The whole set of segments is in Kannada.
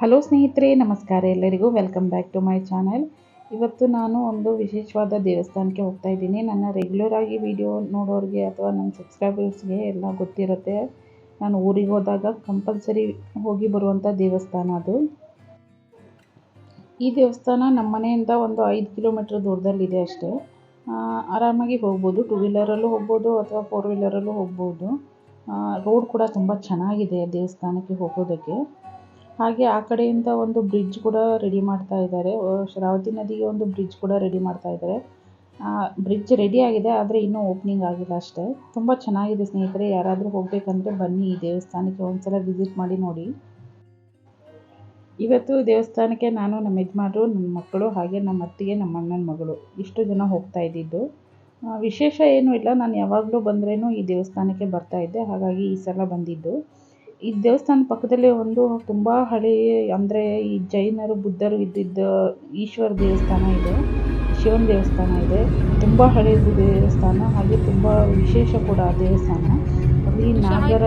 ಹಲೋ ಸ್ನೇಹಿತರೆ, ನಮಸ್ಕಾರ ಎಲ್ಲರಿಗೂ. Welcome back to my channel ಇವತ್ತು ನಾನು ಒಂದು ವಿಶೇಷವಾದ ದೇವಸ್ಥಾನಕ್ಕೆ ಹೋಗ್ತಾ ಇದ್ದೀನಿ. ನನ್ನ ರೆಗ್ಯುಲರ್ ಆಗಿ ವಿಡಿಯೋ ನೋಡೋರಿಗೆ ಅಥವಾ ನನ್ನ ಸಬ್ಸ್ಕ್ರೈಬರ್ಸ್ಗೆ ಎಲ್ಲ ಗೊತ್ತಿರುತ್ತೆ. ನಾನು ಊರಿಗೆ ಹೋದಾಗ ಕಂಪಲ್ಸರಿ ಹೋಗಿ ಬರುವಂಥ ದೇವಸ್ಥಾನ ಅದು. ಈ ದೇವಸ್ಥಾನ ನಮ್ಮ ಮನೆಯಿಂದ ಒಂದು ಐದು ಕಿಲೋಮೀಟ್ರ್ ದೂರದಲ್ಲಿದೆ ಅಷ್ಟೇ. ಆರಾಮಾಗಿ ಹೋಗ್ಬೋದು. ಟೂ ವೀಲರಲ್ಲೂ ಹೋಗ್ಬೋದು ಅಥವಾ ಫೋರ್ ವೀಲರಲ್ಲೂ ಹೋಗ್ಬೋದು. ರೋಡ್ ಕೂಡ ತುಂಬ ಚೆನ್ನಾಗಿದೆ ದೇವಸ್ಥಾನಕ್ಕೆ ಹೋಗೋದಕ್ಕೆ. ಹಾಗೆ ಆ ಕಡೆಯಿಂದ ಒಂದು ಬ್ರಿಡ್ಜ್ ಕೂಡ ರೆಡಿ ಮಾಡ್ತಾ ಇದ್ದಾರೆ. ಶರಾವತಿ ನದಿಗೆ ಒಂದು ಬ್ರಿಡ್ಜ್ ಕೂಡ ರೆಡಿ ಮಾಡ್ತಾ ಇದ್ದಾರೆ. ಬ್ರಿಡ್ಜ್ ರೆಡಿ ಆಗಿದೆ, ಆದರೆ ಇನ್ನೂ ಓಪನಿಂಗ್ ಆಗಿಲ್ಲ ಅಷ್ಟೇ. ತುಂಬ ಚೆನ್ನಾಗಿದೆ ಸ್ನೇಹಿತರೆ, ಯಾರಾದರೂ ಹೋಗಬೇಕಂದ್ರೆ ಬನ್ನಿ ಈ ದೇವಸ್ಥಾನಕ್ಕೆ ಒಂದ್ಸಲ ವಿಸಿಟ್ ಮಾಡಿ ನೋಡಿ. ಇವತ್ತು ದೇವಸ್ಥಾನಕ್ಕೆ ನಾನು ನಮ್ಮ ಯಜಮಾನರು, ನಮ್ಮ ಮಕ್ಕಳು ಹಾಗೆ ನಮ್ಮ ಅತ್ತಿಗೆ, ನಮ್ಮ ಅಣ್ಣನ ಮಗಳು ಇಷ್ಟು ಜನ ಹೋಗ್ತಾ ಇದ್ದಿದ್ದು. ವಿಶೇಷ ಏನೂ ಇಲ್ಲ, ನಾನು ಯಾವಾಗಲೂ ಬಂದ್ರೇನು ಈ ದೇವಸ್ಥಾನಕ್ಕೆ ಬರ್ತಾ ಇದ್ದೆ, ಹಾಗಾಗಿ ಈ ಸಲ ಬಂದಿದ್ದು. ಈ ದೇವಸ್ಥಾನ ಪಕ್ಕದಲ್ಲಿ ಒಂದು ತುಂಬ ಹಳೆ, ಅಂದರೆ ಈ ಜೈನರು, ಬುದ್ಧರು ಇದ್ದಿದ್ದ ಈಶ್ವರ ದೇವಸ್ಥಾನ ಇದೆ, ಶಿವನ ದೇವಸ್ಥಾನ ಇದೆ. ತುಂಬ ಹಳೆಯದು ದೇವಸ್ಥಾನ, ಹಾಗೆ ತುಂಬ ವಿಶೇಷ ಕೂಡ ಆ ದೇವಸ್ಥಾನ. ಅಲ್ಲಿ ನಾಗರ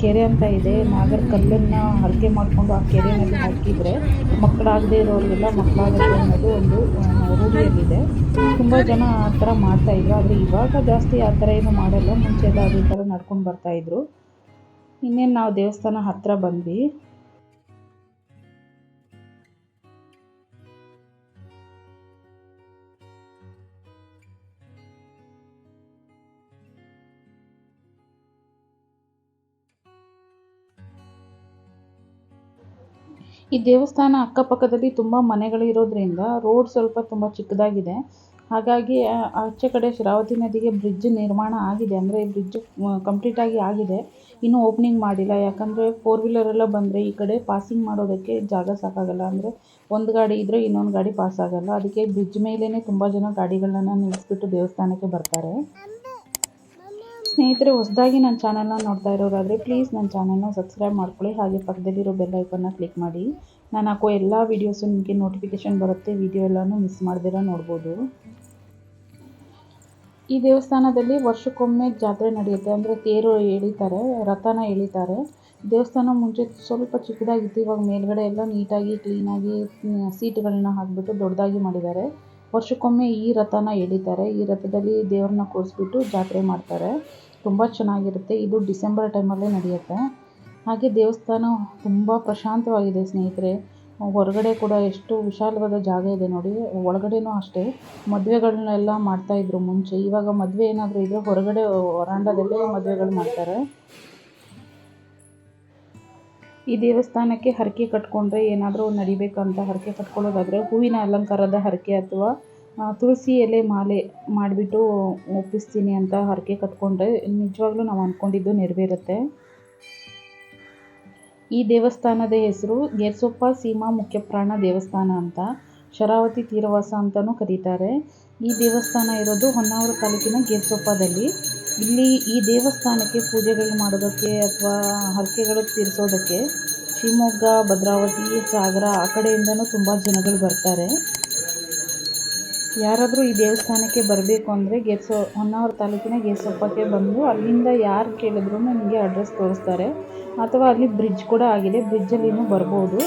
ಕೆರೆ ಅಂತ ಇದೆ. ನಾಗರ ಕಲ್ಲನ್ನು ಹರಕೆ ಮಾಡಿಕೊಂಡು ಆ ಕೆರೆಯಲ್ಲಿ ಹಾಕಿದರೆ ಮಕ್ಕಳಾಗದೇ ಇರೋರಿಗೆಲ್ಲ ಮಕ್ಕಳಾಗುತ್ತೆ ಅನ್ನೋದು ಒಂದು ರೂಢಿಯಲ್ಲಿದೆ ತುಂಬ ಜನ ಆ ಥರ ಮಾಡ್ತಾಯಿದ್ರು ಆದರೆ ಇವಾಗ ಜಾಸ್ತಿ ಆ ಥರ ಏನು ಮಾಡಲ್ಲ. ಮುಂಚೆ ಎಲ್ಲ ಅದೇ ಥರ ನಡ್ಕೊಂಡು ಬರ್ತಾಯಿದ್ರು ಇನ್ನೇನು ನಾವು ದೇವಸ್ಥಾನ ಹತ್ತಿರ ಬಂದ್ವಿ. ಈ ದೇವಸ್ಥಾನ ಅಕ್ಕಪಕ್ಕದಲ್ಲಿ ತುಂಬ ಮನೆಗಳಿರೋದ್ರಿಂದ ರೋಡ್ ಸ್ವಲ್ಪ ತುಂಬ ಚಿಕ್ಕದಾಗಿದೆ. ಹಾಗಾಗಿ ಆಚೆ ಕಡೆ ಶರಾವತಿ ನದಿಗೆ ಬ್ರಿಡ್ಜ್ ನಿರ್ಮಾಣ ಆಗಿದೆ. ಅಂದರೆ ಬ್ರಿಡ್ಜ್ ಕಂಪ್ಲೀಟಾಗಿ ಆಗಿದೆ. ಇನ್ನೂ ಓಪನಿಂಗ್ ಮಾಡಿಲ್ಲ. ಯಾಕಂದರೆ ಫೋರ್ ವೀಲರೆಲ್ಲ ಬಂದರೆ ಈ ಕಡೆ ಪಾಸಿಂಗ್ ಮಾಡೋದಕ್ಕೆ ಜಾಗ ಸಾಕಾಗಲ್ಲ. ಅಂದರೆ ಒಂದು ಗಾಡಿ ಇದ್ದರೆ ಇನ್ನೊಂದು ಗಾಡಿ ಪಾಸ್ ಆಗಲ್ಲ. ಅದಕ್ಕೆ ಬ್ರಿಡ್ಜ್ ಮೇಲೇ ತುಂಬ ಜನ ಗಾಡಿಗಳನ್ನ ನಿಲ್ಲಿಸ್ಬಿಟ್ಟು ದೇವಸ್ಥಾನಕ್ಕೆ ಬರ್ತಾರೆ. ಸ್ನೇಹಿತರೆ, ಹೊಸದಾಗಿ ನನ್ನ ಚಾನಲ್ನ ನೋಡ್ತಾ ಇರೋರಾದರೆ ಪ್ಲೀಸ್ ನನ್ನ ಚಾನಲ್ನ ಸಬ್ಸ್ಕ್ರೈಬ್ ಮಾಡ್ಕೊಳ್ಳಿ. ಹಾಗೆ ಪಕ್ಕದಲ್ಲಿರೋ ಬೆಲ್ ಐಕನ್ನ ಕ್ಲಿಕ್ ಮಾಡಿ. ನಾನು ಹಾಕೋ ಎಲ್ಲ ವೀಡಿಯೋಸು ನಿಮಗೆ ನೋಟಿಫಿಕೇಷನ್ ಬರುತ್ತೆ. ವಿಡಿಯೋ ಎಲ್ಲನೂ ಮಿಸ್ ಮಾಡ್ದಿರ ನೋಡ್ಬೋದು. ಈ ದೇವಸ್ಥಾನದಲ್ಲಿ ವರ್ಷಕ್ಕೊಮ್ಮೆ ಜಾತ್ರೆ ನಡೆಯುತ್ತೆ. ಅಂದರೆ ತೇರು ಎಳಿತಾರೆ, ರಥನ ಎಳಿತಾರೆ. ದೇವಸ್ಥಾನ ಮುಂಚೆ ಸ್ವಲ್ಪ ಚಿಕ್ಕದಾಗಿತ್ತು. ಇವಾಗ ಮೇಲ್ಗಡೆ ಎಲ್ಲ ನೀಟಾಗಿ ಕ್ಲೀನಾಗಿ ಸೀಟ್ಗಳನ್ನ ಹಾಕಿಬಿಟ್ಟು ದೊಡ್ಡದಾಗಿ ಮಾಡಿದ್ದಾರೆ. ವರ್ಷಕ್ಕೊಮ್ಮೆ ಈ ರಥನ ಎಳಿತಾರೆ. ಈ ರಥದಲ್ಲಿ ದೇವ್ರನ್ನ ಕೂರಿಸ್ಬಿಟ್ಟು ಜಾತ್ರೆ ಮಾಡ್ತಾರೆ. ತುಂಬ ಚೆನ್ನಾಗಿರುತ್ತೆ. ಇದು ಡಿಸೆಂಬರ್ ಟೈಮಲ್ಲೇ ನಡೆಯುತ್ತೆ. ಹಾಗೆ ದೇವಸ್ಥಾನ ತುಂಬ ಪ್ರಶಾಂತವಾಗಿದೆ ಸ್ನೇಹಿತರೆ. ಹೊರಗಡೆ ಕೂಡ ಎಷ್ಟು ವಿಶಾಲವಾದ ಜಾಗ ಇದೆ ನೋಡಿ. ಒಳಗಡೆನೂ ಅಷ್ಟೇ. ಮದುವೆಗಳನ್ನೆಲ್ಲ ಮಾಡ್ತಾಯಿದ್ರು ಮುಂಚೆ. ಇವಾಗ ಮದುವೆ ಏನಾದರೂ ಇದ್ದರೆ ಹೊರಗಡೆ ವರಾಂಡದಲ್ಲೇ ಮದುವೆಗಳು ಮಾಡ್ತಾರೆ. ಈ ದೇವಸ್ಥಾನಕ್ಕೆ ಹರಕೆ ಕಟ್ಕೊಂಡ್ರೆ ಏನಾದರೂ ನಡಿಬೇಕಂತ ಹರಕೆ ಕಟ್ಕೊಳ್ಳೋದಾದರೆ ಹೂವಿನ ಅಲಂಕಾರದ ಹರಕೆ ಅಥವಾ ತುಳಸಿ ಎಲೆ ಮಾಲೆ ಮಾಡಿಬಿಟ್ಟು ಒಪ್ಪಿಸ್ತೀನಿ ಅಂತ ಹರಕೆ ಕಟ್ಕೊಂಡ್ರೆ ನಿಜವಾಗ್ಲೂ ನಾವು ಅಂದ್ಕೊಂಡಿದ್ದು ನೆರವೇರುತ್ತೆ. ಈ ದೇವಸ್ಥಾನದ ಹೆಸರು ಗೇರ್ಸೊಪ್ಪ ಸೀಮಾ ಮುಖ್ಯಪ್ರಾಣ ದೇವಸ್ಥಾನ ಅಂತ ಶರಾವತಿ ತೀರವಾಸ ಅಂತಲೂ ಕರೀತಾರೆ. ಈ ದೇವಸ್ಥಾನ ಇರೋದು ಹೊನ್ನಾವರ ತಾಲೂಕಿನ ಗೇರ್ಸೊಪ್ಪದಲ್ಲಿ. ಇಲ್ಲಿ ಈ ದೇವಸ್ಥಾನಕ್ಕೆ ಪೂಜೆಗಳು ಮಾಡೋದಕ್ಕೆ ಅಥವಾ ಹರಕೆಗಳು ತೀರಿಸೋದಕ್ಕೆ ಶಿವಮೊಗ್ಗ, ಭದ್ರಾವತಿ, ಸಾಗರ ಆ ಕಡೆಯಿಂದನೂ ತುಂಬ ಜನಗಳು ಬರ್ತಾರೆ. ಯಾರಾದರೂ ಈ ದೇವಸ್ಥಾನಕ್ಕೆ ಬರಬೇಕು ಅಂದರೆ ಗೇರ್ಸೊ ಹೊನ್ನಾವರ ತಾಲೂಕಿನ ಗೇರ್ಸೊಪ್ಪಕ್ಕೆ ಬಂದು ಅಲ್ಲಿಂದ ಯಾರು ಕೇಳಿದ್ರು ನಿಮಗೆ ಅಡ್ರೆಸ್ ತೋರಿಸ್ತಾರೆ. ಅಥವಾ ಅಲ್ಲಿ ಬ್ರಿಡ್ಜ್ ಕೂಡ ಆಗಿದೆ. ಬ್ರಿಡ್ಜಲ್ಲಿನೂ ಬರ್ಬೋದು.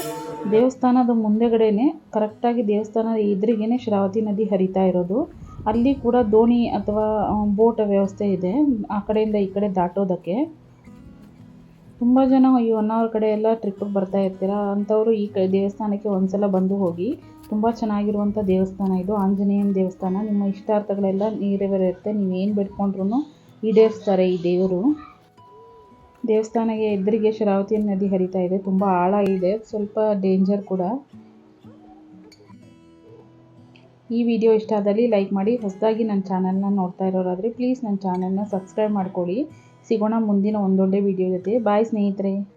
ದೇವಸ್ಥಾನದ ಮುಂದೆಗಡೆನೇ ಕರೆಕ್ಟಾಗಿ ದೇವಸ್ಥಾನದ ಎದುರಿಗೇನೆ ಶ್ರಾವತಿ ನದಿ ಹರಿತಾ ಇರೋದು. ಅಲ್ಲಿ ಕೂಡ ದೋಣಿ ಅಥವಾ ಬೋಟ್ ವ್ಯವಸ್ಥೆ ಇದೆ. ಆ ಕಡೆಯಿಂದ ಈ ಕಡೆ ದಾಟೋದಕ್ಕೆ. ತುಂಬ ಜನ ಈ ಹೊನ್ನಾವರ ಕಡೆ ಎಲ್ಲ ಟ್ರಿಪ್ಪಿಗೆ ಬರ್ತಾ ಇರ್ತೀರ? ಅಂಥವರು ಈ ಕ, ದೇವಸ್ಥಾನಕ್ಕೆ ಒಂದ್ಸಲ ಬಂದು ಹೋಗಿ ತುಂಬ ಚೆನ್ನಾಗಿರುವಂಥ ದೇವಸ್ಥಾನ ಇದು. ಆಂಜನೇಯನ ದೇವಸ್ಥಾನ. ನಿಮ್ಮ ಇಷ್ಟಾರ್ಥಗಳೆಲ್ಲ ನೆರವೇರುತ್ತೆ. ನೀವೇನು ಬೇಡ್ಕೊಂಡ್ರೂ ಈಡೇರಿಸ್ತಾರೆ ಈ ದೇವರು. ದೇವಸ್ಥಾನಕ್ಕೆ ಎದುರಿಗೆ ಶರಾವತಿ ನದಿ ಹರಿತಾ ಇದೆ. ತುಂಬ ಆಳ ಇದೆ. ಸ್ವಲ್ಪ ಡೇಂಜರ್ ಕೂಡ. ಈ ವಿಡಿಯೋ ಇಷ್ಟ ಆದಲ್ಲಿ ಲೈಕ್ ಮಾಡಿ. ಹೊಸದಾಗಿ ನನ್ನ ಚಾನಲ್ನ ನೋಡ್ತಾ ಇರೋರಾದರೆ ಪ್ಲೀಸ್ ನನ್ನ ಚಾನಲ್ನ ಸಬ್ಸ್ಕ್ರೈಬ್ ಮಾಡ್ಕೊಳ್ಳಿ. ಸಿಗೋಣ ಮುಂದಿನ ಒಂದೊಳ್ಳೆ ವಿಡಿಯೋ ಜೊತೆ. ಬಾಯ್ ಸ್ನೇಹಿತರೆ.